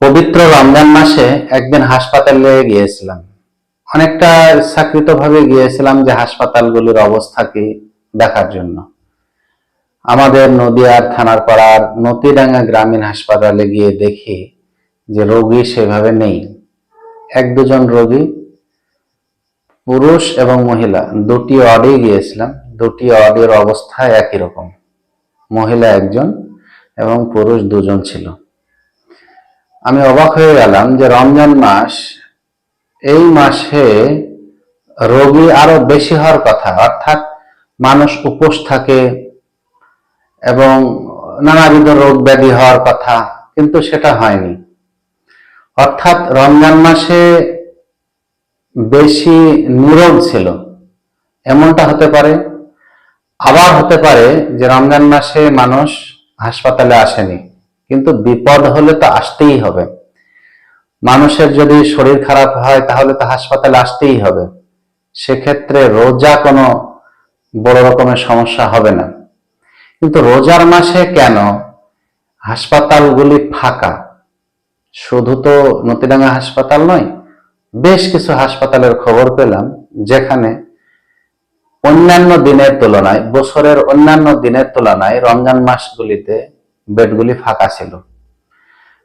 পবিত্র রমজান মাসে একদিন হাসপাতালে গিয়েছিলাম। অনেকটা ইচ্ছাকৃত ভাবে গিয়েছিলাম যে হাসপাতালগুলির অবস্থা কি দেখার জন্য। আমাদের নদিয়ার থানার পাড়ার নতিডাঙ্গা গ্রামীণ হাসপাতালে গিয়ে দেখি যে রোগী সেভাবে নেই। এক দুজন রোগী, পুরুষ এবং মহিলা, দুটি ওয়ার্ডেই গিয়েছিলাম। দুটি ওয়ার্ডের অবস্থা একই রকম। মহিলা একজন এবং পুরুষ দুজন ছিল। আমি অবাক হয়ে গেলাম যে রমজান মাস, এই মাসে রোগী আরও বেশি হওয়ার কথা। অর্থাৎ মানুষ উপোস থাকে এবং নানাবিধ রোগ ব্যাধি হওয়ার কথা, কিন্তু সেটা হয়নি। অর্থাৎ রমজান মাসে বেশি নীরব ছিল, এমনটা হতে পারে। আবার হতে পারে যে রমজান মাসে মানুষ হাসপাতালে আসেনি। কিন্তু বিপদ হলে তো আসতেই হবে। মানুষের যদি শরীর খারাপ হয়, তাহলে তো হাসপাতালে আসতেই হবে। সেক্ষেত্রে রোজা কোনো বড় রকমের সমস্যা হবে না। কিন্তু রোজার মাসে কেন? হাসপাতালগুলি ফাঁকা। শুধু তো নতিডাঙ্গা হাসপাতাল নয়, বেশ কিছু হাসপাতালের খবর পেলাম, যেখানে অন্যান্য দিনের তুলনায়, বছরের অন্যান্য দিনের তুলনায় রমজান মাসগুলিতে বেডগুলি ফাঁকা ছিল।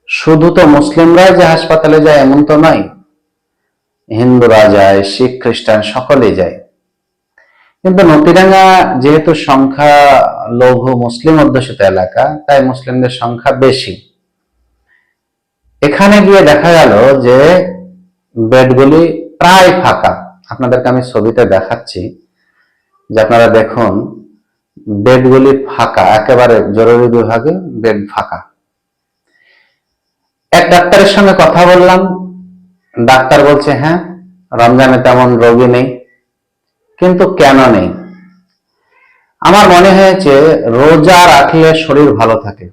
শুধু তো মুসলিমরাই যে হাসপাতালে যায় এমন তো নয়, হিন্দুরা যায়, শিখ, খ্রিস্টান সকলেই যায়। কিন্তু নতিডাঙ্গা যেহেতু সংখ্যা লঘু মুসলিম অধ্যুষিত এলাকা, তাই মুসলিমদের সংখ্যা বেশি। এখানে গিয়ে দেখা গেল যে বেডগুলি প্রায় ফাঁকা। আপনাদেরকে আমি ছবিতে দেখাচ্ছি, যে আপনারা দেখুন বেডগুলি ফাঁকা, একেবারে জরুরি বিভাগে বেড ফাঁকা। এক ডাক্তারের সঙ্গে কথা বললাম। ডাক্তার বলছে হ্যাঁ রমজানে তেমন রোগী নেই, কিন্তু কেন নেই? আমার মনে হয়েছে, রোজা রাখলে শরীর ভালো থাকে।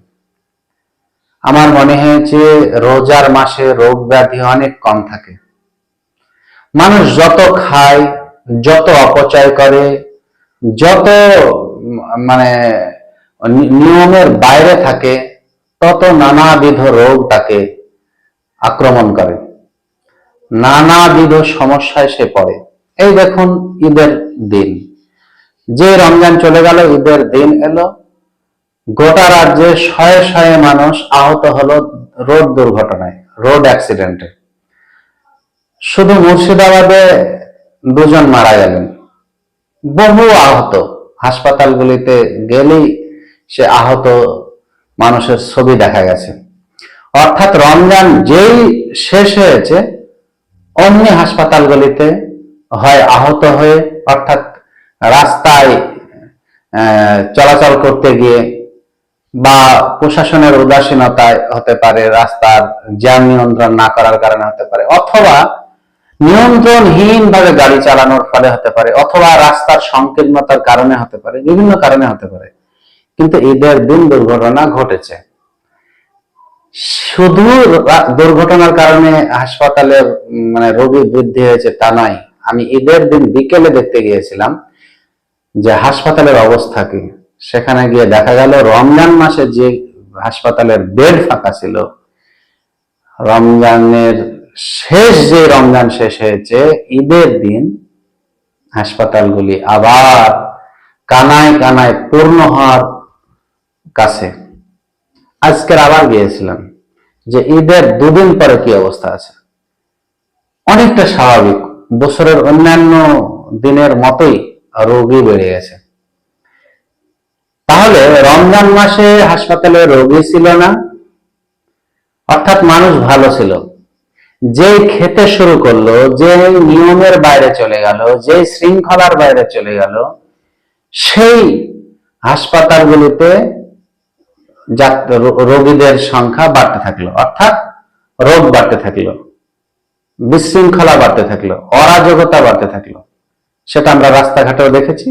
আমার মনে হয়েছে, রোজার মাসে রোগ ব্যাধি অনেক কম থাকে। মানুষ যত খায়, যত অপচয় করে, যত মানে নিয়মের বাইরে থাকে, তত নানাবিধ রোগ তাকে আক্রমণ করে। নানাবিধ সমস্যায় সে পড়ে। এই দেখুন ঈদের দিন। যে রমজান চলে গেল, ঈদের দিন এলো। গোটা রাজ্যে শয়ে শয়ে মানুষ আহত হলো রোড দুর্ঘটনায়, রোড অ্যাক্সিডেন্টে। শুধু মুর্শিদাবাদে দুজন মারা গেলেন। বহু আহত। হাসপাতালগুলিতে গেলেই সে আহত মানুষের ছবি দেখা গেছে। অর্থাৎ রমজান যেই শেষ হয়েছে, অমনি হাসপাতালগুলিতে হয় আহত হয়ে, অর্থাৎ রাস্তায় চলাচল করতে গিয়ে বা প্রশাসনের উদাসীনতায় হতে পারে, রাস্তার জ্যাম নিয়ন্ত্রণ না করার কারণে হতে পারে, অথবা নিয়ন্ত্রণহীন ভাবে গাড়ি চালানোর ফলে হতে পারে, অথবা রাস্তার সংকীর্ণতার কারণে হতে পারে, বিভিন্ন কারণে হতে পারে। কিন্তু ঈদের দিন দুর্ঘটনা ঘটেছে। শুধু দুর্ঘটনার কারণে হাসপাতালে মানে রোগী বৃদ্ধি হয়েছে তা নয়। আমি ঈদের দিন বিকেলে দেখতে গিয়েছিলাম যে হাসপাতালের অবস্থা কি। সেখানে গিয়ে দেখা গেল, রমজান মাসে যে হাসপাতালের বেড ফাঁকা ছিল, রমজানের শেষ যে রমজান শেষ হয়েছে, ঈদের দিন হাসপাতালগুলি আবার কানায় কানায় পূর্ণ হওয়ার কাছে। আজকের আবার গিয়েছিলাম যে ঈদের দুদিন পরে কি অবস্থা আছে? অনেকটা স্বাভাবিক। বছরের অন্যান্য দিনের মতোই রোগী বেড়ে গেছে। তাহলে রমজান মাসে হাসপাতালে রোগী ছিল না? অর্থাৎ মানুষ ভালো ছিল। যেই খেতে শুরু করল, যে নিয়মের বাইরে চলে গেল, যে শৃঙ্খলার বাইরে চলে গেল, সেই হাসপাতালগুলিতে রোগীদের সংখ্যা বাড়তে থাকল। অর্থাৎ রোগ বাড়তে থাকল, বিশৃঙ্খলা বাড়তে থাকল, অরাজকতা বাড়তে থাকল। সেটা আমরা রাস্তাঘাটেও দেখেছি।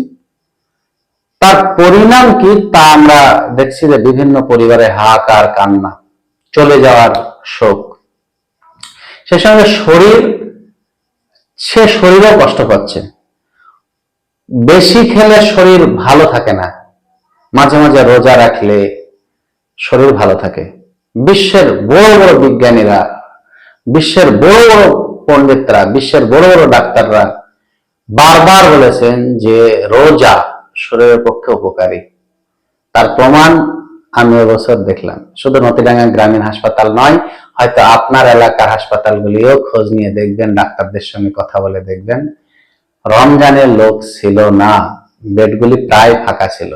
তার পরিণাম কি তা আমরা দেখছি যে বিভিন্ন পরিবারে হাহাকার, কান্না, চলে যাওয়ার শোক সে সঙ্গে শরীর, সে শরীরও কষ্ট পাচ্ছে। বেশি খেলে শরীর ভালো থাকে না। মাঝে মাঝে রোজা রাখলে শরীর ভালো থাকে। বিশ্বের বড় বড় বিজ্ঞানীরা, বিশ্বের বড় বড় পণ্ডিতরা, বিশ্বের বড় বড় ডাক্তাররা বারবার বলেছেন যে রোজা শরীরের পক্ষে উপকারী। তার প্রমাণ আমি এবছর দেখলাম। শুধু নতিডাঙ্গা গ্রামীণ হাসপাতাল নয় হয়তো আপনার এলাকার হাসপাতালগুলিও খোঁজ নিয়ে দেখবেন, ডাক্তারদের সঙ্গে কথা বলে দেখবেন। রমজানের লোক ছিল না, বেডগুলি প্রায় ফাঁকা ছিল।